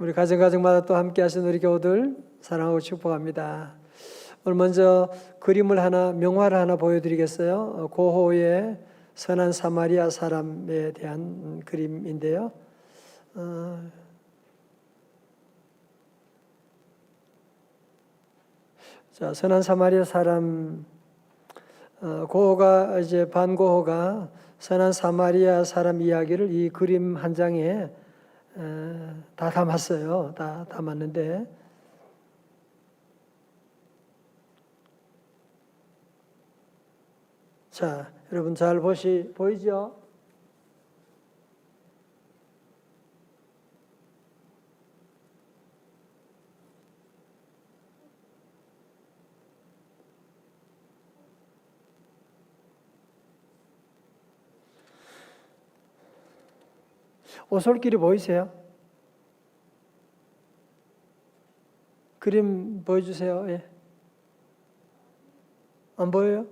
우리 가정가정마다 또 함께 하신 우리 교우들 사랑하고 축복합니다. 오늘 먼저 그림을 하나 명화를 하나 보여드리겠어요. 어, 고호의 선한 사마리아 사람에 대한 그림인데요. 어, 자, 선한 사마리아 사람 어, 고호가 이제 반고호가 선한 사마리아 사람 이야기를 이 그림 한 장에 에, 다 담았어요. 다 담았는데 자, 여러분 잘 보시 보이죠? 오솔길이 보이세요? 그림 보여주세요. 예. 안 보여요?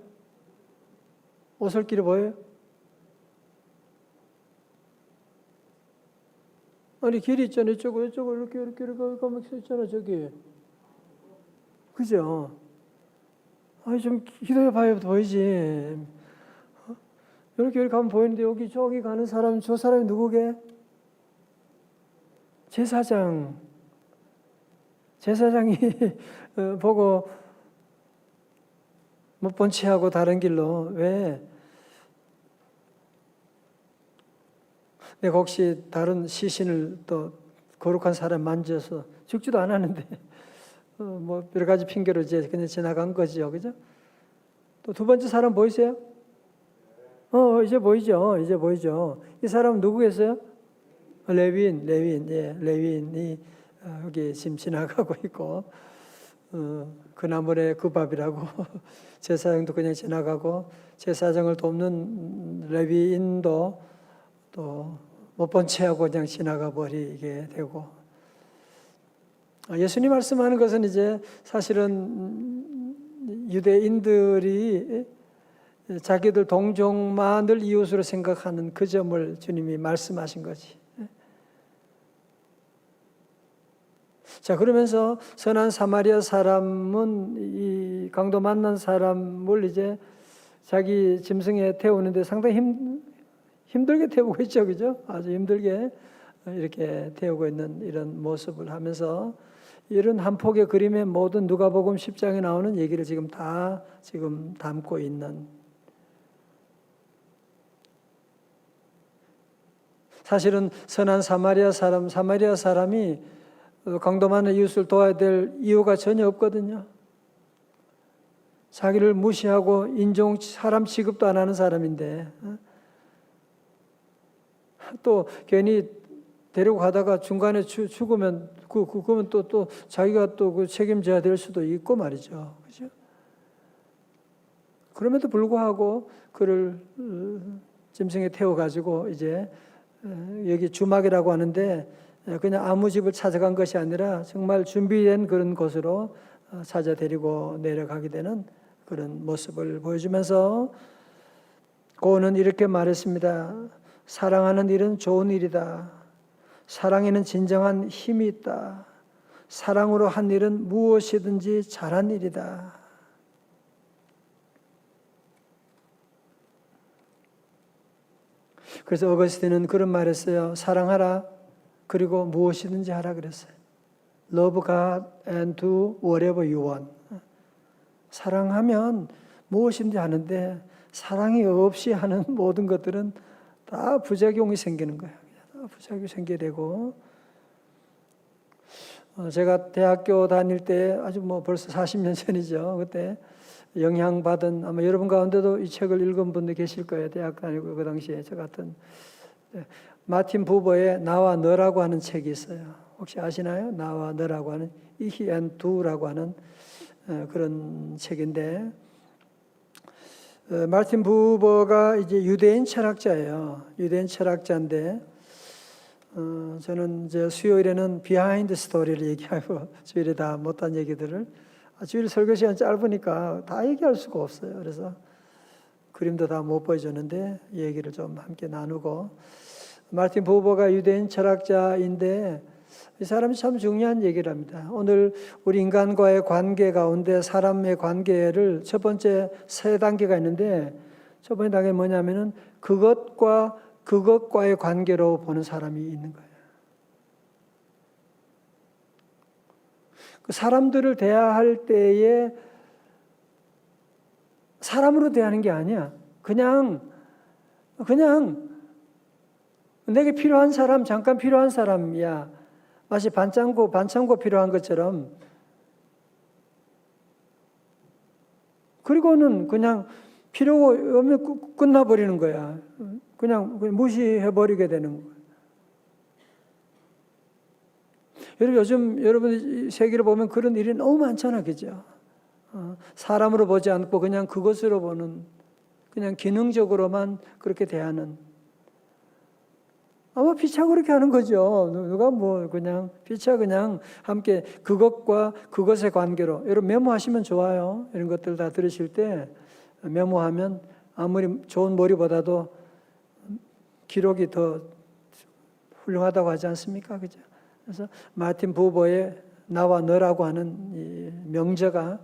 오솔길이 보여요? 아니 길이 있잖아요. 이쪽으로 이쪽으로 이렇게 이렇게 이렇게 가면 있잖아 저기. 그죠? 아니 좀 기도해 봐야 보이지. 어? 이렇게 이렇게 가면 보이는데 여기 저기 가는 사람 저 사람이 누구게? 제사장. 제사장이 어, 보고 못본 채하고 다른 길로 왜? 내가 혹시 다른 시신을 또 거룩한 사람 만져서 죽지도 않았는데 어, 뭐 여러 가지 핑계로 이제 그냥 지나간 거지요, 그죠? 또 두 번째 사람 보이세요? 어 이제 보이죠, 이제 보이죠. 이 사람은 누구겠어요? 레윈, 레윈, 예, 레윈이 어, 여기 지금 지나가고 있고 어, 그 나물의 그 밥이라고 제사장도 그냥 지나가고 제사장을 돕는 레위인도 또 못본 채하고 그냥 지나가 버리게 되고 아, 예수님 말씀하는 것은 이제 사실은 유대인들이 자기들 동족만을 이웃으로 생각하는 그 점을 주님이 말씀하신 거지. 자 그러면서 선한 사마리아 사람은 이 강도 만난 사람을 이제 자기 짐승에 태우는데 상당히 힘, 힘들게 태우고 있죠, 그죠? 아주 힘들게 이렇게 태우고 있는 이런 모습을 하면서 이런 한 폭의 그림의 모든 누가복음 10장에 나오는 얘기를 지금 다 지금 담고 있는 사실은 선한 사마리아 사람, 사마리아 사람이 강도 많은 이웃을 도와야 될 이유가 전혀 없거든요. 자기를 무시하고 인종 사람 취급도 안 하는 사람인데 어? 또 괜히 데리고 가다가 중간에 죽으면 그 그거면 또 또 자기가 또 그 책임져야 될 수도 있고 말이죠, 그죠? 그럼에도 불구하고 그를 어, 짐승에 태워 가지고 이제 어, 여기 주막이라고 하는데 그냥 아무 집을 찾아간 것이 아니라 정말 준비된 그런 곳으로 찾아 데리고 내려가게 되는 그런 모습을 보여주면서 고는 이렇게 말했습니다. 사랑하는 일은 좋은 일이다. 사랑에는 진정한 힘이 있다. 사랑으로 한 일은 무엇이든지 잘한 일이다. 그래서 어거스틴은 그런 말했어요. 사랑하라. 그리고 무엇이든지 하라 그랬어요. Love God and do whatever you want. 사랑하면 무엇인지 하는데 사랑이 없이 하는 모든 것들은 다 부작용이 생기는 거예요. 다 부작용이 생기게 되고 어, 제가 대학교 다닐 때 아주 뭐 벌써 40년 전이죠. 그때 영향받은 아마 여러분 가운데도 이 책을 읽은 분들 계실 거예요. 대학 다니고 그 당시에 저 같은 네. 마틴 부버의 나와 너라고 하는 책이 있어요. 혹시 아시나요? 나와 너라고 하는 이히 앤 두라고 하는 어, 그런 책인데 어, 마틴 부버가 이제 유대인 철학자예요. 유대인 철학자인데 어, 저는 이제 수요일에는 비하인드 스토리를 얘기하고 주일에 다 못한 얘기들을 아, 주일 설교 시간 짧으니까 다 얘기할 수가 없어요. 그래서 그림도 다 못 보여줬는데 얘기를 좀 함께 나누고 마틴 부버가 유대인 철학자인데 이 사람이 참 중요한 얘기를 합니다. 오늘 우리 인간과의 관계 가운데 사람의 관계를 첫 번째 세 단계가 있는데 첫 번째 단계는 뭐냐면은 그것과 그것과의 관계로 보는 사람이 있는 거예요. 그 사람들을 대할 때에 사람으로 대하는 게 아니야. 그냥 그냥 내게 필요한 사람 잠깐 필요한 사람이야. 마치 반창고 반창고 필요한 것처럼 그리고는 그냥 필요가 없으면 끝- 끝나버리는 거야. 그냥 무시해버리게 되는 거야. 여러분 요즘 여러분 이 세계를 보면 그런 일이 너무 많잖아, 그죠? 어, 사람으로 보지 않고 그냥 그것으로 보는 그냥 기능적으로만 그렇게 대하는 아마 피차 그렇게 하는 거죠. 누가 뭐 그냥 피차 그냥 함께 그것과 그것의 관계로 여러분 메모하시면 좋아요. 이런 것들 다 들으실 때 메모하면 아무리 좋은 머리보다도 기록이 더 훌륭하다고 하지 않습니까? 그죠? 그래서 마틴 부버의 나와 너라고 하는 이 명제가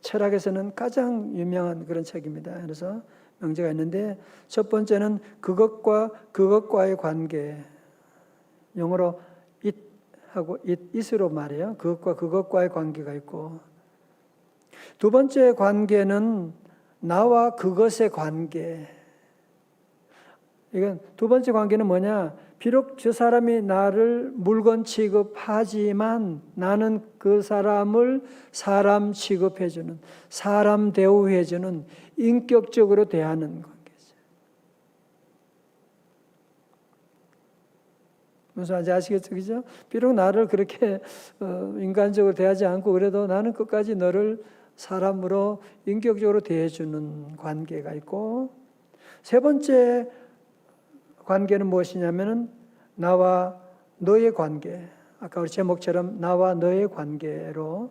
철학에서는 가장 유명한 그런 책입니다. 그래서 명제가 있는데 첫 번째는 그것과 그것과의 관계. 영어로 it 하고 it it으로 말해요. 그것과 그것과의 관계가 있고 두 번째 관계는 나와 그것의 관계. 이건 두 번째 관계는 뭐냐? 비록 저 사람이 나를 물건 취급하지만 나는 그 사람을 사람 취급해주는, 사람 대우해주는, 인격적으로 대하는 관계죠. 무슨 말인지 아시겠죠? 그죠? 비록 나를 그렇게 어, 인간적으로 대하지 않고 그래도 나는 끝까지 너를 사람으로 인격적으로 대해주는 관계가 있고 세 번째 관계는 무엇이냐면은 나와 너의 관계. 아까 우리 제목처럼 나와 너의 관계로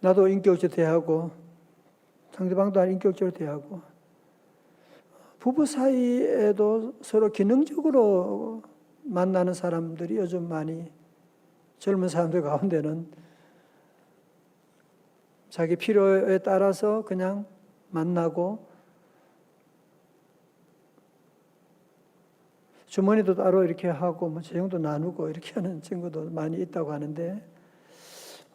나도 인격적으로 대하고 상대방도 인격적으로 대하고 부부 사이에도 서로 기능적으로 만나는 사람들이 요즘 많이 젊은 사람들 가운데는 자기 필요에 따라서 그냥 만나고 주머니도 따로 이렇게 하고 뭐 재정도 나누고 이렇게 하는 친구도 많이 있다고 하는데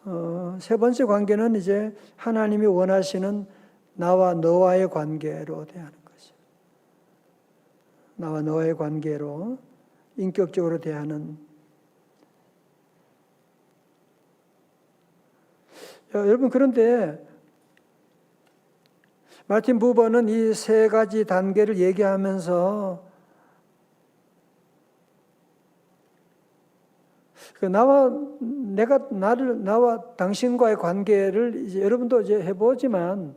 어, 세 번째 관계는 이제 하나님이 원하시는 나와 너와의 관계로 대하는 거죠. 나와 너와의 관계로 인격적으로 대하는 야, 여러분 그런데 마틴 부버는 이 세 가지 단계를 얘기하면서 나와 내가 나를 나와 당신과의 관계를 이제 여러분도 이제 해보지만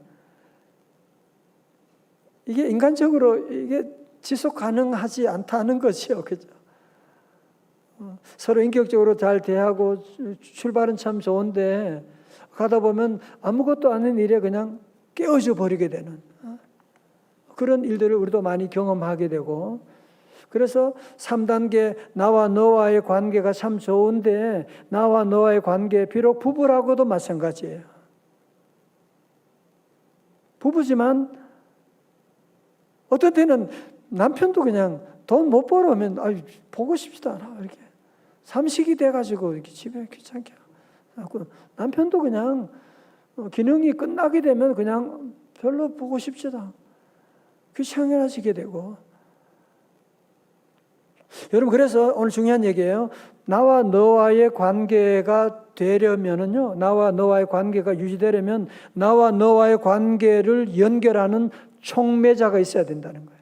이게 인간적으로 이게 지속 가능하지 않다는 거죠, 그죠? 어, 서로 인격적으로 잘 대하고 출발은 참 좋은데 가다 보면 아무것도 아닌 일에 그냥 깨어져 버리게 되는 어, 그런 일들을 우리도 많이 경험하게 되고 그래서 3단계 나와 너와의 관계가 참 좋은데 나와 너와의 관계 비록 부부라고도 마찬가지예요. 부부지만 어떤 때는 남편도 그냥 돈 못 벌어오면 아 보고 싶지도 않아. 이렇게 삼식이 돼가지고 이렇게 집에 귀찮게 하고 남편도 그냥 어, 기능이 끝나게 되면 그냥 별로 보고 싶지도 않고 귀찮아지게 되고 여러분 그래서 오늘 중요한 얘기예요. 나와 너와의 관계가 되려면은요. 나와 너와의 관계가 유지되려면 나와 너와의 관계를 연결하는 촉매자가 있어야 된다는 거예요.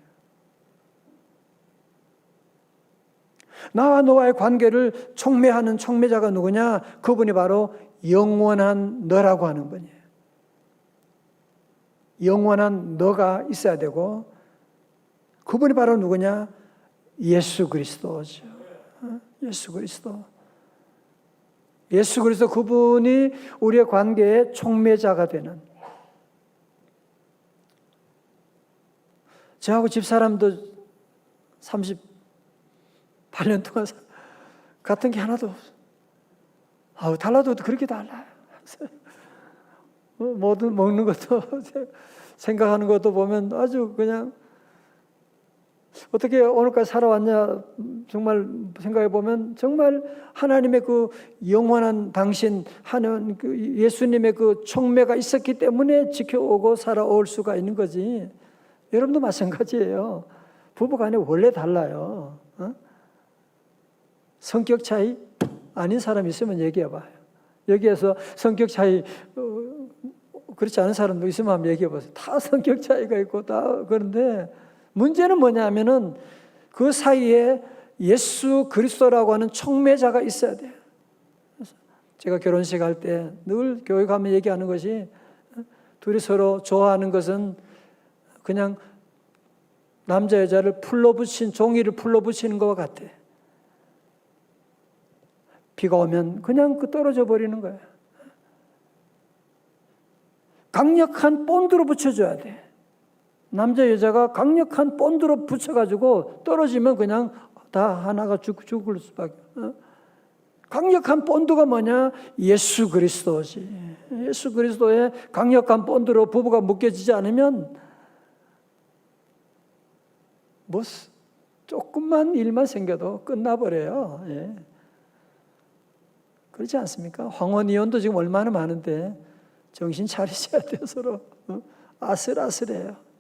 나와 너와의 관계를 촉매하는 촉매자가 누구냐? 그분이 바로 영원한 너라고 하는 분이에요. 영원한 너가 있어야 되고 그분이 바로 누구냐? 예수 그리스도죠. 어? 예수 그리스도. 예수 그리스도 그분이 우리의 관계의 촉매자가 되는 저하고 집사람도 38년 동안 사- 같은 게 하나도 없어. 아우 달라도 그렇게 달라요. 어, 뭐든 먹는 것도 생각하는 것도 보면 아주 그냥 어떻게 오늘까지 살아왔냐 정말 생각해 보면 정말 하나님의 그 영원한 당신 하는 그 예수님의 그 총매가 있었기 때문에 지켜오고 살아올 수가 있는 거지. 여러분도 마찬가지예요. 부부간에 원래 달라요. 어? 성격 차이 아닌 사람 있으면 얘기해 봐요. 여기에서 성격 차이 어, 그렇지 않은 사람도 있으면 한번 얘기해 보세요. 다 성격 차이가 있고 다 그런데 문제는 뭐냐면은 그 사이에 예수 그리스도라고 하는 촉매자가 있어야 돼요. 제가 결혼식 할 때 늘 교회 가면 얘기하는 것이 어, 둘이 서로 좋아하는 것은 그냥 남자 여자를 풀로 붙인 종이를 풀로 붙이는 것과 같아. 비가 오면 그냥 그 떨어져 버리는 거야. 강력한 본드로 붙여줘야 돼. 남자 여자가 강력한 본드로 붙여가지고 떨어지면 그냥 다 하나가 죽, 죽을 수밖에. 어? 강력한 본드가 뭐냐? 예수 그리스도지. 예수 그리스도의 강력한 본드로 부부가 묶여지지 않으면 뭐 조금만 일만 생겨도 끝나버려요. 예. 그렇지 않습니까? 황혼 이혼도 지금 얼마나 많은데 정신 차리셔야 돼요 서로 어? 아슬아슬해요.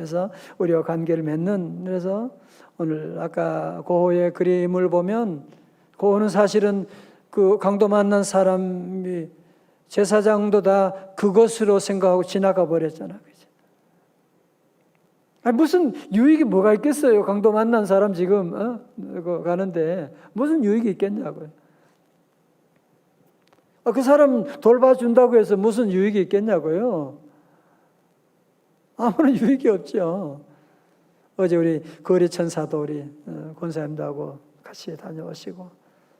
그래서 우리와 관계를 맺는 그래서 오늘 아까 고호의 그림을 보면 고호는 사실은 그 강도 만난 사람이 제사장도 다 그것으로 생각하고 지나가 버렸잖아. 그죠? 아니, 무슨 유익이 뭐가 있겠어요? 강도 만난 사람 지금 어? 그 가는데 무슨 유익이 있겠냐고요. 아, 그 사람 돌봐준다고 해서 무슨 유익이 있겠냐고요. 아무런 유익이 없죠. 어제 우리 거리 천사도 우리 어, 권사님들하고 같이 다녀오시고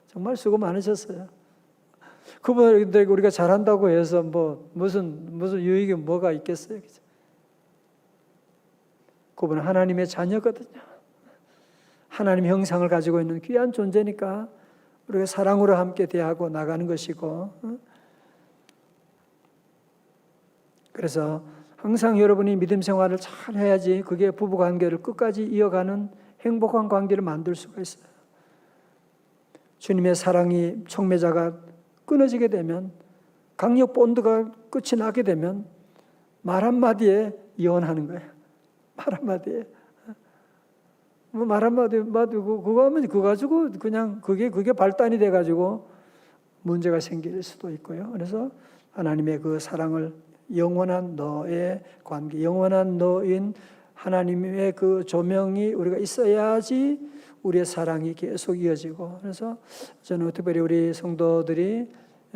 정말 수고 많으셨어요. 그분들에게 우리가 잘한다고 해서 뭐 무슨 무슨 유익이 뭐가 있겠어요? 그분은 하나님의 자녀거든요. 하나님 형상을 가지고 있는 귀한 존재니까 우리가 사랑으로 함께 대하고 나가는 것이고 어? 그래서 항상 여러분이 믿음 생활을 잘 해야지 그게 부부 관계를 끝까지 이어가는 행복한 관계를 만들 수가 있어요. 주님의 사랑이 촉매자가 끊어지게 되면 강력 본드가 끝이 나게 되면 말 한마디에 이혼하는 거예요. 말 한마디에. 뭐말 한마디 마디 그거 하면 그거 가지고 그냥 그게 그게 발단이 돼 가지고 문제가 생길 수도 있고요. 그래서 하나님의 그 사랑을 영원한 너의 관계, 영원한 너인 하나님의 그 조명이 우리가 있어야지 우리의 사랑이 계속 이어지고 그래서 저는 특별히 우리 성도들이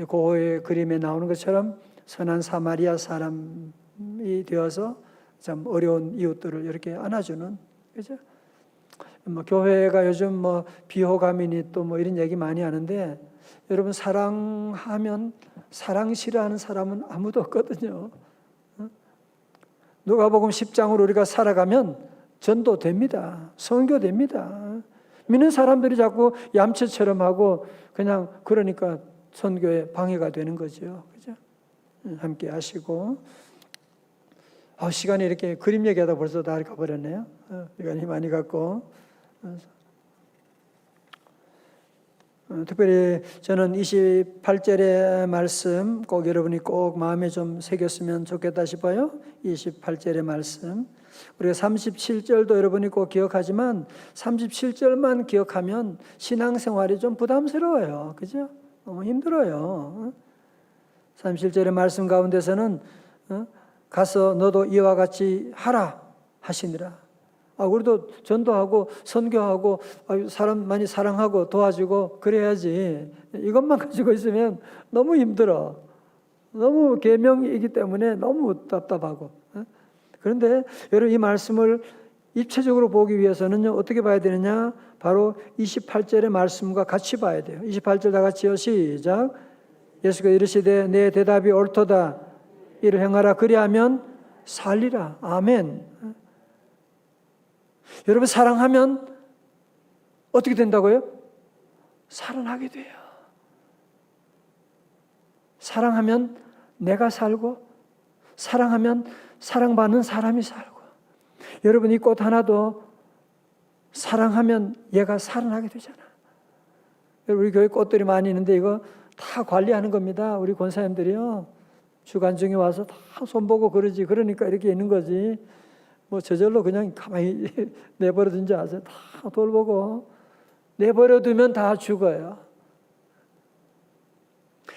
고호의 그림에 나오는 것처럼 선한 사마리아 사람이 되어서 참 어려운 이웃들을 이렇게 안아주는 그죠? 뭐 교회가 요즘 뭐 비호감이니 또 뭐 이런 얘기 많이 하는데 여러분 사랑하면 사랑 싫어하는 사람은 아무도 없거든요. 어? 누가복음 10장으로 우리가 살아가면 전도 됩니다. 선교 됩니다. 믿는 사람들이 자꾸 얌체처럼 하고 그냥 그러니까 선교에 방해가 되는 거죠. 그죠? 함께 하시고 아, 시간이 이렇게 그림 얘기하다 벌써 다 가버렸네요. 어, 시간이 많이 갔고 어, 특별히 저는 28절의 말씀 꼭 여러분이 꼭 마음에 좀 새겼으면 좋겠다 싶어요. 28절의 말씀. 우리가 37절도 여러분이 꼭 기억하지만 37절만 기억하면 신앙생활이 좀 부담스러워요. 그죠? 너무 힘들어요. 37절의 말씀 가운데서는 어, 가서 너도 이와 같이 하라 하시니라. 아, 우리도 전도하고 선교하고 사람 많이 사랑하고 도와주고 그래야지. 이것만 가지고 있으면 너무 힘들어. 너무 계명이기 때문에 너무 답답하고. 어? 그런데 여러분 이 말씀을 입체적으로 보기 위해서는요 어떻게 봐야 되느냐? 바로 28절의 말씀과 같이 봐야 돼요. 28절 다 같이요. 시작. 예수가 이르시되 내 대답이 옳도다. 이를 행하라 그리하면 살리라. 아멘. 여러분 사랑하면 어떻게 된다고요? 살아나게 돼요. 사랑하면 내가 살고 사랑하면 사랑받는 사람이 살고 여러분 이 꽃 하나도 사랑하면 얘가 살아나게 되잖아. 우리 교회 꽃들이 많이 있는데 이거 다 관리하는 겁니다. 우리 권사님들이요. 주간 중에 와서 다 손보고 그러지. 그러니까 이렇게 있는 거지. 뭐 저절로 그냥 가만히 내버려둔 줄 아세요? 다 돌보고 내버려두면 다 죽어요.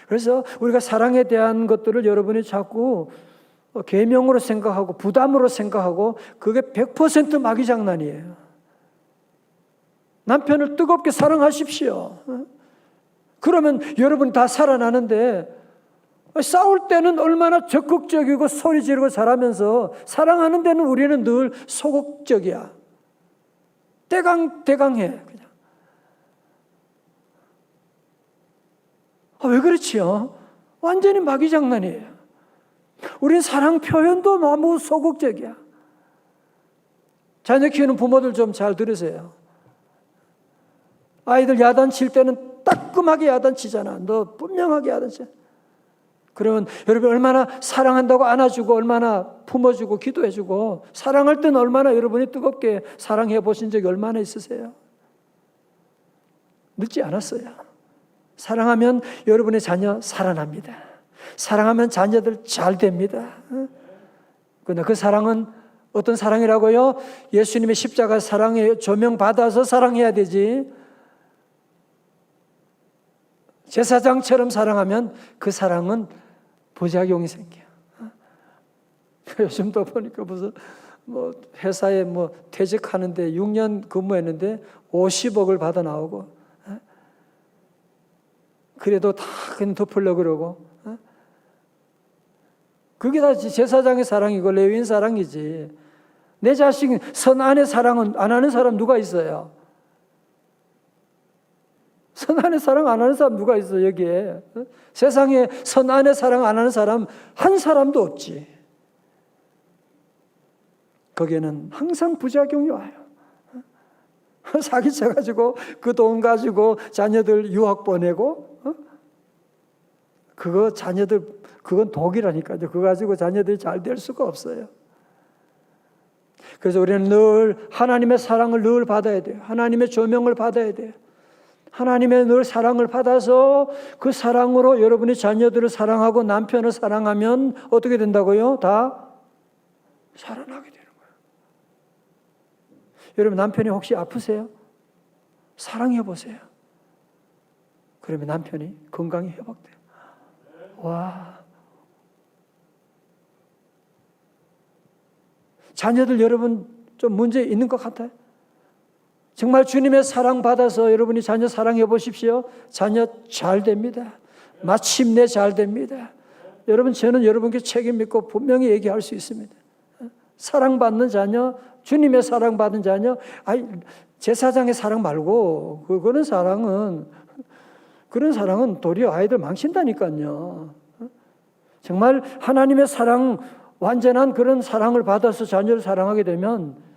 그래서 우리가 사랑에 대한 것들을 여러분이 자꾸 계명으로 생각하고 부담으로 생각하고 그게 100% 마귀 장난이에요. 남편을 뜨겁게 사랑하십시오. 그러면 여러분 다 살아나는데 싸울 때는 얼마나 적극적이고 소리 지르고 잘하면서 사랑하는 데는 우리는 늘 소극적이야. 대강 대강해 그냥. 아, 왜 그렇지요? 완전히 마귀 장난이에요. 우린 사랑 표현도 너무 소극적이야. 자녀 키우는 부모들 좀 잘 들으세요. 아이들 야단 칠 때는 따끔하게 야단 치잖아. 너 분명하게 야단 치. 그러면 여러분 얼마나 사랑한다고 안아주고 얼마나 품어주고 기도해주고 사랑할 때는 얼마나 여러분이 뜨겁게 사랑해 보신 적이 얼마나 있으세요? 늦지 않았어요. 사랑하면 여러분의 자녀 살아납니다. 사랑하면 자녀들 잘 됩니다. 그러나 그 사랑은 어떤 사랑이라고요? 예수님의 십자가 사랑에 조명받아서 사랑해야 되지. 제사장처럼 사랑하면 그 사랑은 부작용이 생겨. 요즘도 보니까 무슨 뭐 회사에 뭐 퇴직하는데 6년 근무했는데 50억을 받아 나오고 그래도 다 그냥 덮으려 그러고 그게 다 제사장의 사랑이고 레위인 사랑이지. 내 자식 선안의 사랑은 안 하는 사람 누가 있어요? 선안의 사랑 안 하는 사람 누가 있어 여기에? 세상에 선안의 사랑 안 하는 사람 한 사람도 없지. 거기에는 항상 부작용이 와요. 사기쳐 가지고 그 돈 가지고 자녀들 유학 보내고 어? 그거 자녀들 그건 독이라니까요. 그거 가지고 자녀들이 잘 될 수가 없어요. 그래서 우리는 늘 하나님의 사랑을 늘 받아야 돼요. 하나님의 조명을 받아야 돼요. 하나님의 늘 사랑을 받아서 그 사랑으로 여러분이 자녀들을 사랑하고 남편을 사랑하면 어떻게 된다고요? 다 살아나게 되는 거예요. 여러분 남편이 혹시 아프세요? 사랑해 보세요. 그러면 남편이 건강이 회복돼요. 와. 자녀들 여러분 좀 문제 있는 것 같아요? 정말 주님의 사랑 받아서 여러분이 자녀 사랑해 보십시오. 자녀 잘 됩니다. 마침내 잘 됩니다. 여러분 저는 여러분께 책임 믿고 분명히 얘기할 수 있습니다. 사랑받는 자녀, 주님의 사랑받은 자녀, 아니 제사장의 사랑 말고 그거는 사랑은 그런 사랑은 도리어 아이들 망친다니까요. 정말 하나님의 사랑 완전한 그런 사랑을 받아서 자녀를 사랑하게 되면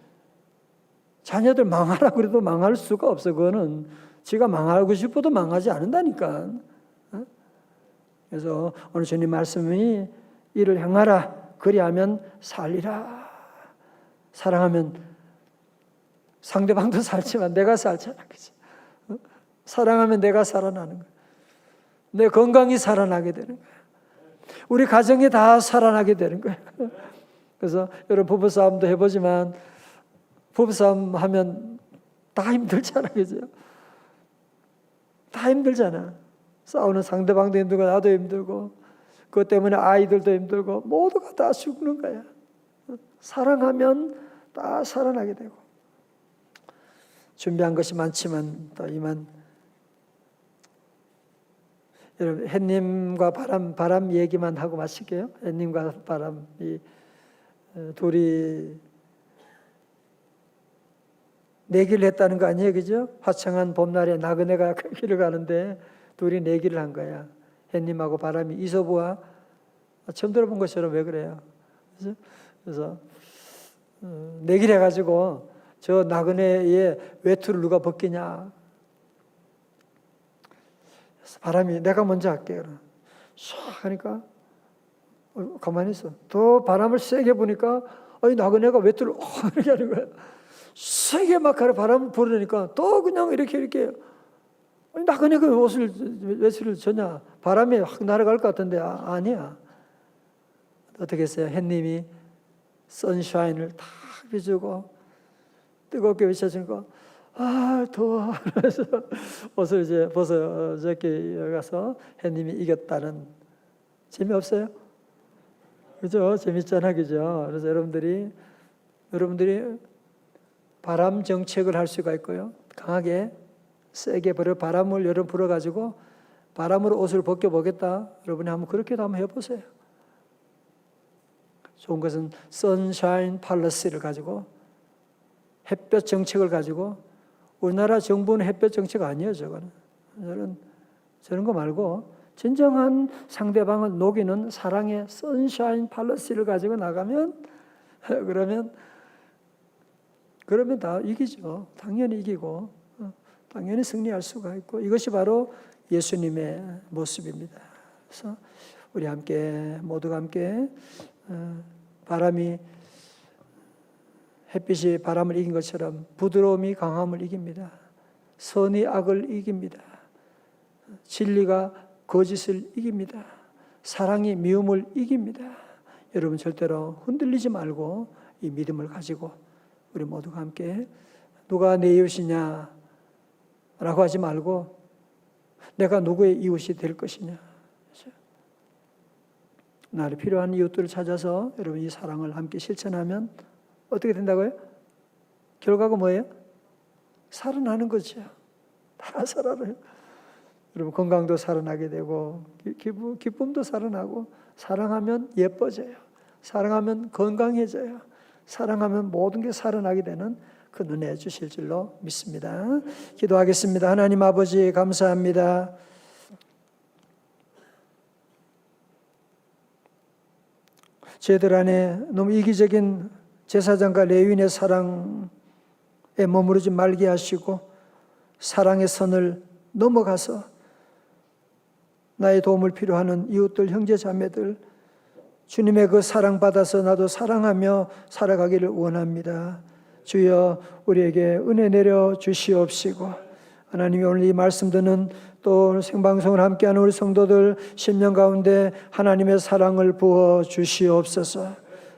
자녀들 망하라 그래도 망할 수가 없어. 그거는 지가 망하고 싶어도 망하지 않는다니까. 어? 그래서 오늘 주님 말씀이 이를 행하라. 그리하면 살리라. 사랑하면 상대방도 살지만 내가 살잖아. 그치? 어? 사랑하면 내가 살아나는 거야. 내 건강이 살아나게 되는 거야. 우리 가정이 다 살아나게 되는 거야. 그래서 여러분 부부싸움도 해보지만 부부싸움 하면 다 힘들잖아, 그죠? 다 힘들잖아. 싸우는 상대방도 힘들고 나도 힘들고 그것 때문에 아이들도 힘들고 모두가 다 죽는 거야. 사랑하면 다 살아나게 되고 준비한 것이 많지만 또 이만 여러분 햇님과 바람 바람 얘기만 하고 마실게요. 햇님과 바람 이 어, 둘이 내기를 했다는 거 아니에요, 그죠? 화창한 봄날에 나그네가 길을 가는데 둘이 내기를 한 거야. 햇님하고 바람이 이소부와 처음 들어본 것처럼 왜 그래요? 그래서, 그래서 어, 내기를 해가지고 저 나그네의 외투를 누가 벗기냐? 바람이 내가 먼저 할게 唰 하니까 어, 가만히 있어. 더 바람을 세게 부니까 아니 나그네가 외투를 확 이렇게 하는 거야. 세게 막 하는 바람을 불으니까 또 그냥 이렇게 이렇게 아니 나그네가 왜 옷을 외투를 줬냐? 바람에 확 날아갈 것 같은데 아, 아니야. 어떻게 했어요? 햇님이 선샤인을 탁 비추고 뜨겁게 비춰주니까 아 더워 그래서 옷을 이제 벗어 저렇게 가서 햇님이 이겼다는 재미없어요? 그죠? 재밌잖아 그죠? 그래서 여러분들이 여러분들이 바람 정책을 할 수가 있고요. 강하게 세게 불어 바람을 여러 불어 가지고 바람으로 옷을 벗겨 보겠다. 여러분이 한번 그렇게도 한번 해보세요. 좋은 것은 선샤인 팔러스를 가지고 햇볕 정책을 가지고 우리나라 정부는 햇볕 정책 아니에요, 저거는. 저는 저런 거 말고 진정한 상대방을 녹이는 사랑의 선샤인 팔러스를 가지고 나가면 그러면 그러면 다 이기죠. 당연히 이기고 어, 당연히 승리할 수가 있고 이것이 바로 예수님의 모습입니다. 그래서 우리 함께 모두가 함께 어, 바람이 햇빛이 바람을 이긴 것처럼 부드러움이 강함을 이깁니다. 선이 악을 이깁니다. 진리가 거짓을 이깁니다. 사랑이 미움을 이깁니다. 여러분 절대로 흔들리지 말고 이 믿음을 가지고 우리 모두가 함께 누가 내 이웃이냐 라고 하지 말고 내가 누구의 이웃이 될 것이냐 나를 필요한 이웃들을 찾아서 여러분 이 사랑을 함께 실천하면 어떻게 된다고요? 결과가 뭐예요? 살아나는 거죠. 다 살아나요. 여러분 건강도 살아나게 되고 기쁨, 기쁨도 살아나고 사랑하면 예뻐져요. 사랑하면 건강해져요. 사랑하면 모든 게 살아나게 되는 그 은혜 주실 줄로 믿습니다. 기도하겠습니다. 하나님 아버지 감사합니다. 저희들 안에 너무 이기적인 제사장과 레위인의 사랑에 머무르지 말게 하시고 사랑의 선을 넘어가서 나의 도움을 필요하는 이웃들 형제 자매들 주님의 그 사랑 받아서 나도 사랑하며 살아가기를 원합니다. 주여 우리에게 은혜 내려 주시옵시고 하나님이 오늘 이 말씀 듣는 또 생방송을 함께하는 우리 성도들 심령 가운데 하나님의 사랑을 부어 주시옵소서.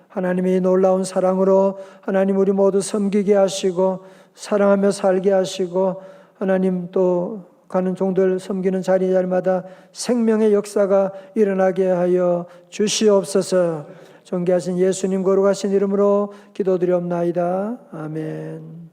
하나님의 놀라운 사랑으로 하나님 우리 모두 섬기게 하시고 사랑하며 살게 하시고 하나님 또 가는 종들 섬기는 자리 자리마다 생명의 역사가 일어나게 하여 주시옵소서. 존귀하신 예수님 거룩하신 이름으로 기도드리옵나이다. 아멘.